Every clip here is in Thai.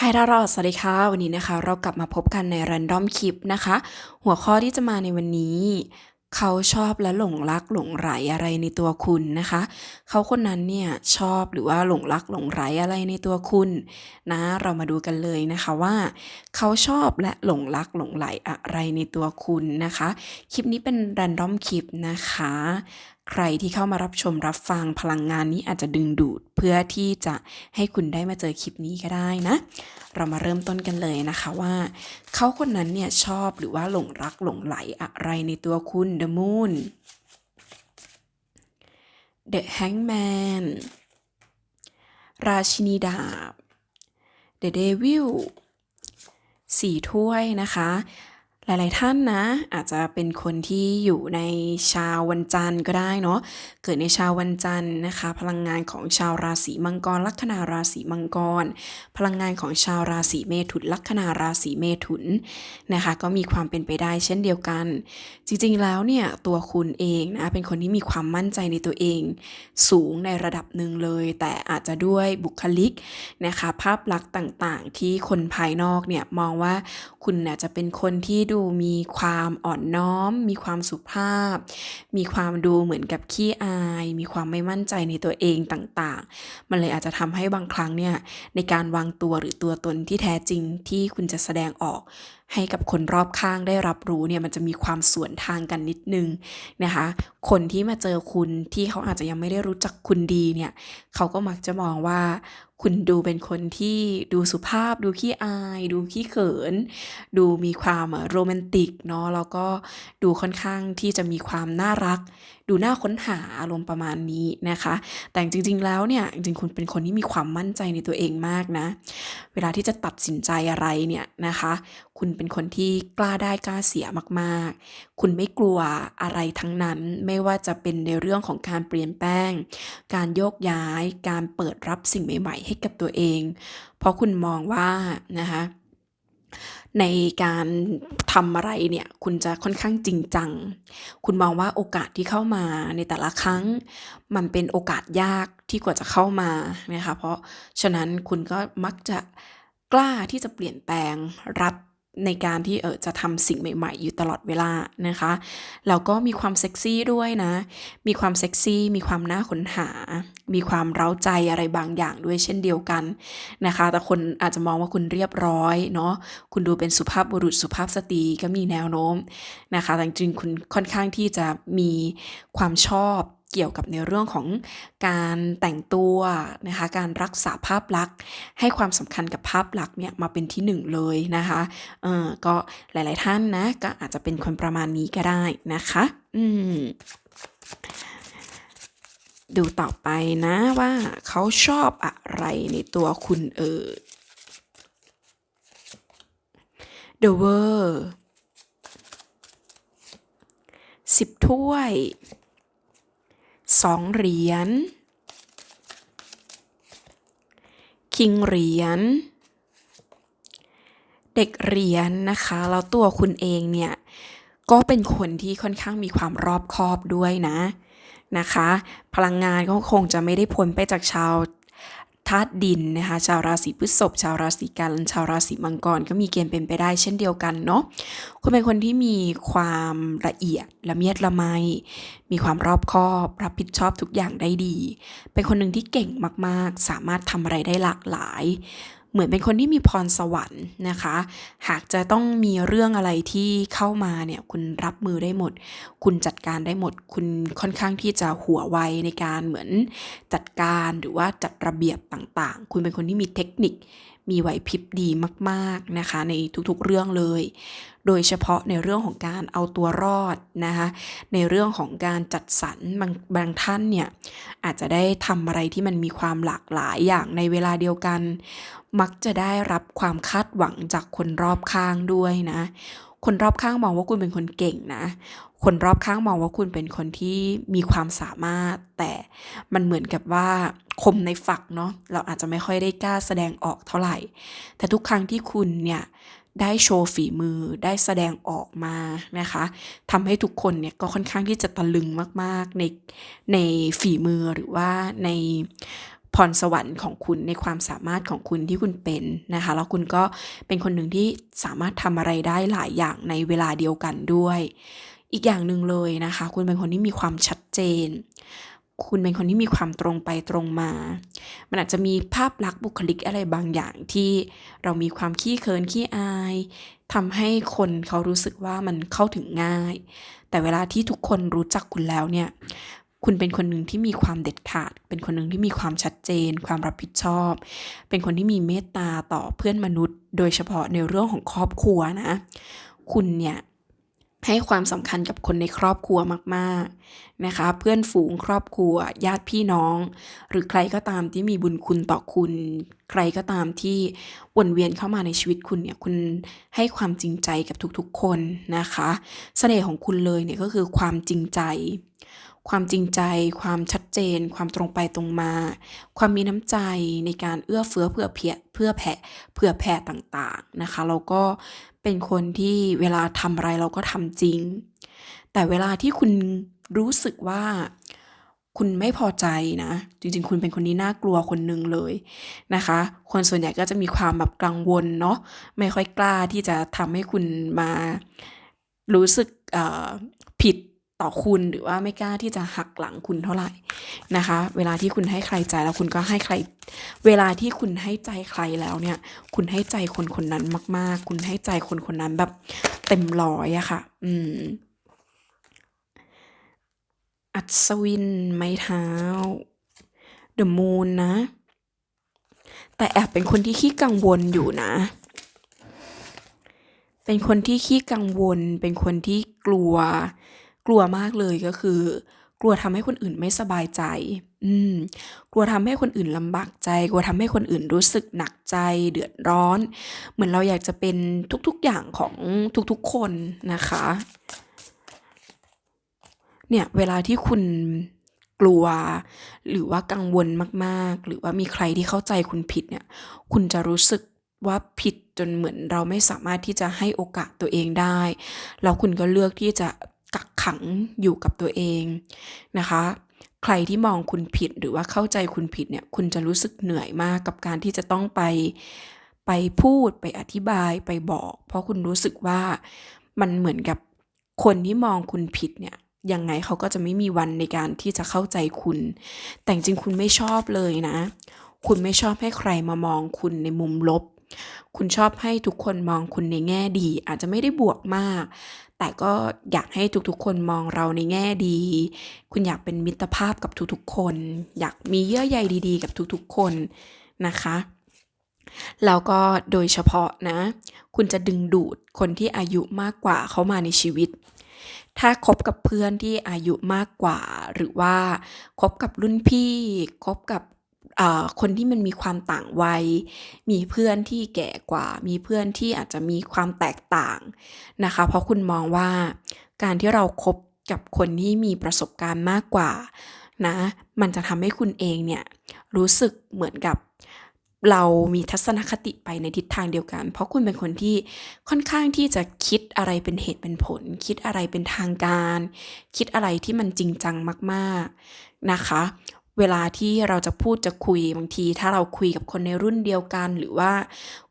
ไฮดารอสวัสดีค่ะ วันนี้นะคะ เรากลับมาพบกันใน Random Clip นะคะ หัวข้อที่จะมาในวันนี้ เขาชอบและหลงรักหลงใหลอะไรในตัวคุณนะคะ เขาคนนั้นเนี่ยชอบหรือว่าหลงรักหลงใหลอะไรในตัวคุณนะ เรามาดูกันเลยนะคะว่า เขาชอบและหลงรักหลงใหลอะไรในตัวคุณนะคะ คลิปนี้เป็น Random Clip นะคะ ใครที่เข้ามารับชมรับฟังพลังงานนี้อาจจะดึงดูด เพื่อที่จะให้คุณได้มาเจอคลิปนี้ก็ได้นะ เรามาเริ่มต้นกันเลยนะคะว่า เขาคนนั้นเนี่ยชอบหรือว่าหลงรักหลงใหลอะไรในตัวคุณ The Moon The Hangman ราชินีดาบ The Devil สี่ถ้วยนะคะ หลาย ๆ ท่านนะ อาจจะเป็นคนที่อยู่ในชาววันจันทร์ก็ได้เนาะเกิดในชาววันจันทร์นะคะ พลังงานของชาวราศีมังกร ลัคนาราศีมังกร พลังงานของชาวราศีเมถุน ลัคนาราศีเมถุนนะคะ ก็มีความเป็นไปได้เช่นเดียวกัน จริง ๆ แล้วเนี่ยตัวคุณเองนะเป็นคนที่มีความมั่นใจในตัวเอง สูงในระดับหนึ่งเลย แต่อาจจะด้วยบุคลิกนะคะ ภาพลักษณ์ต่าง ๆ ที่คนภายนอกเนี่ยมองว่าคุณน่ะจะเป็นคนที่ดูมีความอ่อนน้อม มีความสุภาพ มีความดูเหมือนกับขี้อาย มีความไม่มั่นใจในตัวเองต่างๆ มันเลยอาจจะทำให้บางครั้งเนี่ยในการวางตัวหรือตัวตนที่แท้จริงที่คุณจะแสดงออกให้กับคนรอบข้างได้รับรู้เนี่ยมันจะมีความสวนทางกันนิดนึงนะคะ คนที่มาเจอคุณที่เขาอาจจะยังไม่ได้รู้จักคุณดีเนี่ยเขาก็มักจะมองว่า คุณดูเป็นคนที่ดูสุภาพ ดูขี้อาย ดูขี้เขิน ดูมีความโรแมนติกเนาะแล้วก็ดูค่อนข้างที่จะมีความน่ารัก ดูน่าค้นหาอารมณ์ประมาณนี้นะคะ แต่จริงๆแล้วเนี่ยจริงๆคุณเป็นคนที่มีความมั่นใจในตัวเองมากนะ เวลาที่จะตัดสินใจอะไรเนี่ยนะคะ คุณเป็นคนที่กล้าได้กล้าเสียมากๆ คุณไม่กลัวอะไรทั้งนั้นไม่ว่าจะเป็นในเรื่องของการเปลี่ยนแปลง การโยกย้าย การเปิดรับสิ่งใหม่ ๆ ให้กับตัวเอง เพราะคุณมองว่านะคะ ในการทำอะไรเนี่ยคุณจะค่อนข้างจริงจัง คุณมองว่าโอกาสที่เข้ามาในแต่ละครั้ง มันเป็นโอกาสยากที่กว่าจะเข้ามานะคะเพราะฉะนั้นคุณก็มักจะกล้าที่จะเปลี่ยนแปลงรับ ในการที่เออจะทำสิ่งใหม่ ๆ อยู่ตลอดเวลานะคะแล้วก็มีความเซ็กซี่ด้วยนะ มีความเซ็กซี่มีความน่าค้นหา มีความเร้าใจอะไรบางอย่างด้วยเช่นเดียวกันนะคะ แต่คนอาจจะมองว่าคุณเรียบร้อยเนาะคุณดูเป็นสุภาพบุรุษสุภาพสตรีก็มีแนวโน้มนะคะแต่จริงๆคุณค่อนข้างที่จะมีความชอบ เกี่ยวกับในเรื่องของการแต่งตัวนะคะ การรักษาภาพลักษณ์ ให้ความสำคัญกับภาพลักษณ์เนี่ยมาเป็นที่หนึ่งเลยนะคะเออก็หลาย ๆท่านนะก็อาจจะเป็นคนประมาณนี้ก็ได้นะคะ อืมดูต่อไปนะว่าเขาชอบอะไรในตัวคุณเอ่ย The World สิบถ้วย สองเหรียญ คิงเหรียญ เด็กเหรียญนะคะ แล้วตัวคุณเองเนี่ย ก็เป็นคนที่ค่อนข้างมีความรอบคอบด้วยนะนะคะ พลังงานก็คงจะไม่ได้พ้นไปจากชาว ธาตุดินนะคะ ชาวราศีพฤษภชาวราศีกัน ชาวราศีมังกรก็มีเกณฑ์เป็นไปได้เช่นเดียวกันเนาะคุณเป็นคนที่มีความละเอียดละเมียดละไม มีความรอบคอบรับผิดชอบทุกอย่างได้ดี เป็นคนหนึ่งที่เก่งมากๆ สามารถทำอะไรได้หลากหลาย เหมือนเป็นคนที่มีพรสวรรค์นะคะ หากจะต้องมีเรื่องอะไรที่เข้ามาเนี่ยคุณรับมือได้หมด คุณจัดการได้หมด คุณค่อนข้างที่จะหัวไวในการเหมือนจัดการหรือว่าจัดระเบียบต่างๆ คุณเป็นคนที่มีเทคนิค มีไหวพริบดีมากๆนะคะ ในทุกๆเรื่องเลย โดยเฉพาะในเรื่องของการเอาตัวรอดนะคะในเรื่องของการจัดสรรบางบางท่านเนี่ยอาจจะได้ทำอะไรที่มันมีความหลากหลายอย่างในเวลาเดียวกัน มักจะได้รับความคาดหวังจากคนรอบข้างด้วยนะ คนรอบข้างมองว่าคุณเป็นคนเก่งนะ คนรอบข้างมองว่าคุณเป็นคนที่มีความสามารถ แต่มันเหมือนกับว่าคมในฝักเนาะ เราอาจจะไม่ค่อยได้กล้าแสดงออกเท่าไหร่ แต่ทุกครั้งที่คุณเนี่ยได้โชว์ฝีมือได้แสดงออกมานะคะทำให้ทุกคนเนี่ยก็ค่อนข้างที่จะตะลึงมาก ๆ ในในฝีมือหรือว่าใน พรสวรรค์ของคุณในความสามารถของคุณที่คุณเป็นนะคะแล้วคุณก็เป็นคนหนึ่งที่สามารถทำอะไรได้หลายอย่างในเวลาเดียวกันด้วย อีกอย่างหนึ่งเลยนะคะ คุณเป็นคนที่มีความชัดเจน คุณเป็นคนที่มีความตรงไปตรงมา มันอาจจะมีภาพลักษณ์บุคลิกอะไรบางอย่างที่เรามีความขี้เคินขี้อายทำให้คนเขารู้สึกว่ามันเข้าถึงง่าย แต่เวลาที่ทุกคนรู้จักคุณแล้วเนี่ย คุณเป็นคนหนึ่งที่มีความเด็ดขาด เป็นคนหนึ่งที่มีความชัดเจน ความรับผิดชอบ เป็นคนที่มีเมตตาต่อเพื่อนมนุษย์ โดยเฉพาะในเรื่องของครอบครัวนะ คุณเนี่ยให้ความสำคัญกับคนในครอบครัวมาก นะคะ เพื่อนฝูงครอบครัว ญาติพี่น้อง หรือใครก็ตามที่มีบุญคุณต่อคุณ ใครก็ตามที่วนเวียนเข้ามาในชีวิตคุณเนี่ยคุณให้ความจริงใจกับทุกๆคนนะคะเสน่ห์ของคุณเลยเนี่ยก็คือความจริงใจ ความจริงใจ ความชัดเจน ความตรงไปตรงมา ความมีน้ำใจในการเอื้อเฟื้อเพื่อเพียเพื่อแผ่เพื่อแผ่ต่างๆนะคะแล้วก็เป็นคนที่เวลาทำอะไรเราก็ทำจริง แต่เวลาที่คุณ รู้สึกว่าคุณไม่พอใจนะ จริงๆ คุณเป็นคนที่น่ากลัวคนหนึ่งเลยนะคะ คนส่วนใหญ่ก็จะมีความแบบกังวลเนาะไม่ค่อยกล้าที่จะทำให้คุณมารู้สึกผิดต่อคุณหรือว่าไม่กล้าที่จะหักหลังคุณเท่าไหร่นะคะ เวลาที่คุณให้ใครใจแล้วคุณก็ให้ใคร เวลาที่คุณให้ใจใครแล้วเนี่ย คุณให้ใจคนคนนั้นมาก ๆ คุณให้ใจคนคนนั้นแบบเต็มร้อยอะค่ะ อืม อัศวิน ไม้เท้า เดอะมูนนะ แต่แอบเป็นคนที่ขี้กังวลอยู่นะ เป็นคนที่ขี้กังวล เป็นคนที่กลัว กลัวมากเลยก็คือ กลัวทำให้คนอื่นไม่สบายใจ อืม กลัวทำให้คนอื่นลำบากใจ กลัวทำให้คนอื่นรู้สึกหนักใจ เดือดร้อน เหมือนเราอยากจะเป็นทุกๆอย่างของทุกๆคนนะคะ เนี่ยเวลาที่คุณกลัว หรือว่ากังวลมากๆ หรือว่ามีใครที่เข้าใจคุณผิดเนี่ย คุณจะรู้สึกว่าผิดจนเหมือนเราไม่สามารถที่จะให้โอกาสตัวเองได้ แล้วคุณก็เลือกที่จะกักขังอยู่กับตัวเองนะคะ ใครที่มองคุณผิดหรือว่าเข้าใจคุณผิดเนี่ย คุณจะรู้สึกเหนื่อยมากกับการที่จะต้องไปไปพูดไปอธิบายไปบอก เพราะคุณรู้สึกว่ามันเหมือนกับคนที่มองคุณผิดเนี่ย ยังไงเขาก็จะไม่มีวันในการที่จะเข้าใจคุณ แต่จริงคุณไม่ชอบเลยนะ คุณไม่ชอบให้ใครมามองคุณในมุมลบ คุณชอบให้ทุกคนมองคุณในแง่ดี อาจจะไม่ได้บวกมาก แต่ก็อยากให้ทุกๆ คนมองเราในแง่ดี คุณอยากเป็นมิตรภาพกับทุกๆ คน อยากมีเยื่อใยดี ๆ กับทุกๆ คนนะคะแล้วก็โดยเฉพาะนะ คุณจะดึงดูดคนที่อายุมากกว่าเข้ามาในชีวิต ถ้าคบกับเพื่อนที่อายุมากกว่า หรือว่าคบกับรุ่นพี่คบกับคนที่มันมีความต่างวัย มีเพื่อนที่แก่กว่า มีเพื่อนที่อาจจะมีความแตกต่างนะคะ เพราะคุณมองว่าการที่เราคบกับคนที่มีประสบการณ์มากกว่านะ มันจะทำให้คุณเองเนี่ยรู้สึกเหมือนกับ เรามีทัศนคติไปในทิศทางเดียวกัน เพราะคุณเป็นคนที่ค่อนข้างที่จะคิดอะไรเป็นเหตุเป็นผล คิดอะไรเป็นทางการ คิดอะไรที่มันจริงจังมากๆนะคะ เวลาที่เราจะพูดจะคุยบางที ถ้าเราคุยกับคนในรุ่นเดียวกัน หรือว่า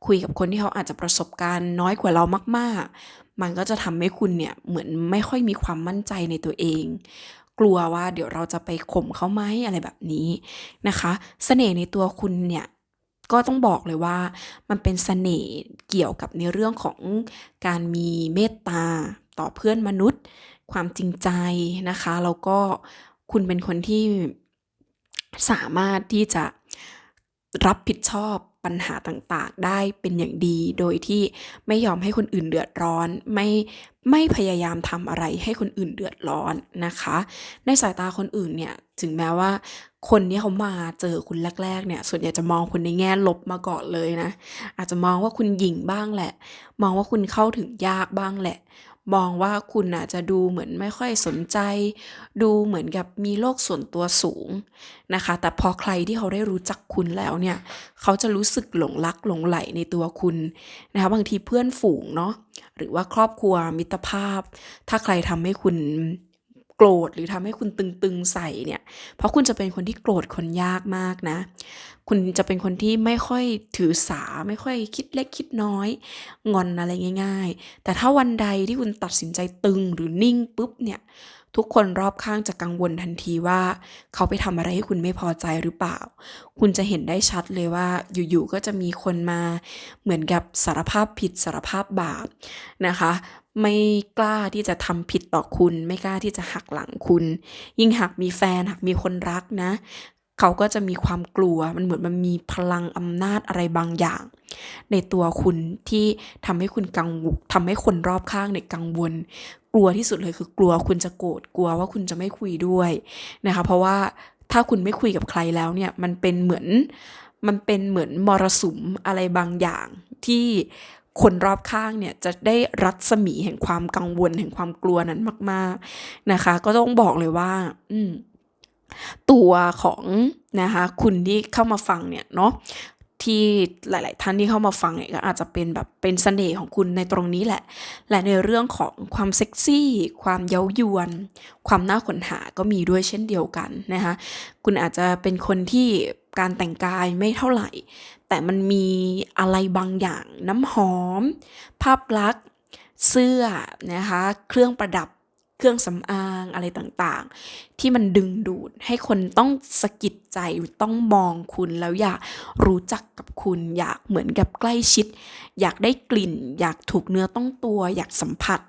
คุยกับคนที่เขาอาจจะประสบการณ์น้อยกว่าเรามาก ๆ มันก็จะทำให้คุณเนี่ยเหมือนไม่ค่อยมีความมั่นใจในตัวเองกลัวว่าเดี๋ยวเราจะไปข่มเขาไหมอะไรแบบนี้นะคะเสน่ห์ในตัวคุณเนี่ย ก็ต้องบอกเลยว่ามันเป็นเสน่ห์เกี่ยวกับในเรื่องของการมีเมตตาต่อเพื่อนมนุษย์ ความจริงใจนะคะแล้วก็คุณเป็นคนที่สามารถที่จะรับผิดชอบ ปัญหาต่างๆ ได้เป็นอย่างดี โดยที่ไม่ยอมให้คนอื่นเดือดร้อน ไม่ไม่พยายามทำอะไรให้คนอื่นเดือดร้อนนะคะ ในสายตาคนอื่นเนี่ยถึงแม้ว่าคนที่เขามาเจอคุณแรกๆเนี่ย ส่วนใหญ่จะมองคุณในแง่ลบมาก่อนเลยนะ อาจจะมองว่าคุณหยิ่งบ้างแหละ มองว่าคุณเข้าถึงยากบ้างแหละ มองว่าคุณน่ะจะดูเหมือนไม่ค่อยสนใจ ดูเหมือนกับมีโลกส่วนตัวสูงนะคะ แต่พอใครที่เขาได้รู้จักคุณแล้วเนี่ยเขาจะรู้สึกหลงรักหลงไหลในตัวคุณนะคะบางทีเพื่อนฝูงเนาะหรือว่าครอบครัวมิตรภาพ ถ้าใครทำให้คุณ โกรธหรือทำให้คุณตึงๆใส่เนี่ย เพราะคุณจะเป็นคนที่โกรธคนยากมากนะ คุณจะเป็นคนที่ไม่ค่อยถือสาไม่ค่อยคิดเล็กคิดน้อย งอนอะไรง่าย ๆ แต่ถ้าวันใดที่คุณตัดสินใจตึงหรือนิ่งปุ๊บเนี่ยทุกคนรอบข้างจะกังวลทันทีว่า เขาไปทำอะไรให้คุณไม่พอใจหรือเปล่า คุณจะเห็นได้ชัดเลยว่า อยู่ๆก็จะมีคนมาเหมือนกับสารภาพผิดสารภาพบาปนะคะ ไม่กล้าที่จะทำผิดต่อคุณ ไม่กล้าที่จะหักหลังคุณ ยิ่งหากมีแฟนหากมีคนรักนะ เขาก็จะมีความกลัวมันเหมือนมันมีพลังอำนาจอะไรบางอย่าง ในตัวคุณที่ทำให้คุณกังวลทำให้คนรอบข้างเนี่ยกังวล กลัวที่สุดเลยคือกลัวคุณจะโกรธกลัวว่าคุณจะไม่คุยด้วยนะคะ เพราะว่าถ้าคุณไม่คุยกับใครแล้วเนี่ยมันเป็นเหมือนมันเป็นเหมือนมรสุมอะไรบางอย่างที่ คนรอบข้างเนี่ยจะได้รัศมีแห่งความกังวลแห่งความกลัวนั้นมาก ๆนะคะ ก็ต้องบอกเลยว่า อืมตัวของนะคะคุณที่เข้ามาฟังเนี่ยเนาะ ที่หลาย ๆ ท่านที่เข้ามาฟังเนี่ยก็อาจจะเป็นแบบเป็นเสน่ห์ของคุณในตรงนี้แหละ และในเรื่องของความเซ็กซี่ ความเย้ายวน ความน่าค้นหาก็มีด้วยเช่นเดียวกันนะคะคุณอาจจะเป็นคนที่การแต่งกายไม่เท่าไหร่ แต่มันมีอะไรบางอย่างน้ำหอม ภาพลักษณ์เสื้อนะคะเครื่องประดับ เครื่องสำอางอะไรต่างๆ ที่มันดึงดูดให้คนต้องสะกิดใจต้องมองคุณแล้วอยากรู้จักกับคุณ อยากเหมือนกับใกล้ชิด อยากได้กลิ่น อยากถูกเนื้อต้องตัว อยากสัมผัส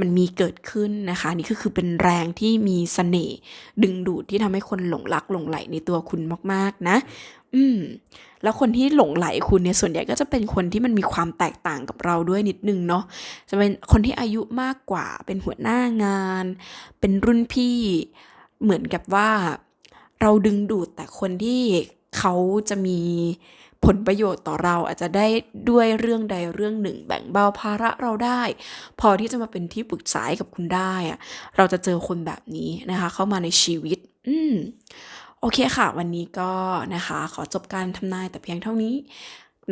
มันมีเกิดขึ้นนะคะ นี่ก็คือเป็นแรงที่มีเสน่ห์ดึงดูดที่ทำให้คนหลงรักหลงไหลในตัวคุณมากๆนะ อืม แล้วคนที่หลงไหลคุณเนี่ยส่วนใหญ่ก็จะเป็นคนที่มันมีความแตกต่างกับเราด้วยนิดนึงเนาะจะเป็นคนที่อายุมากกว่า เป็นหัวหน้างาน เป็นรุ่นพี่ เหมือนกับว่า เราดึงดูดแต่คนที่เขาจะมีผลประโยชน์ต่อเราอาจจะได้ด้วยเรื่องใดเรื่องหนึ่ง แบ่งเบาภาระเราได้ พอที่จะมาเป็นที่ปรึกษาให้กับคุณได้อะเราจะเจอคนแบบนี้นะคะ เข้ามาในชีวิต อืม โอเคค่ะ วันนี้ก็นะคะ ขอจบการทำนายแต่เพียงเท่านี้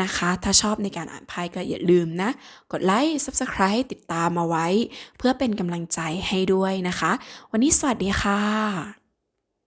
นะคะ ถ้าชอบในการอ่านไพ่ก็อย่าลืมนะ กดไลค์ Subscribe ติดตามมาไว้ เพื่อเป็นกำลังใจให้ด้วยนะคะ วันนี้สวัสดีค่ะ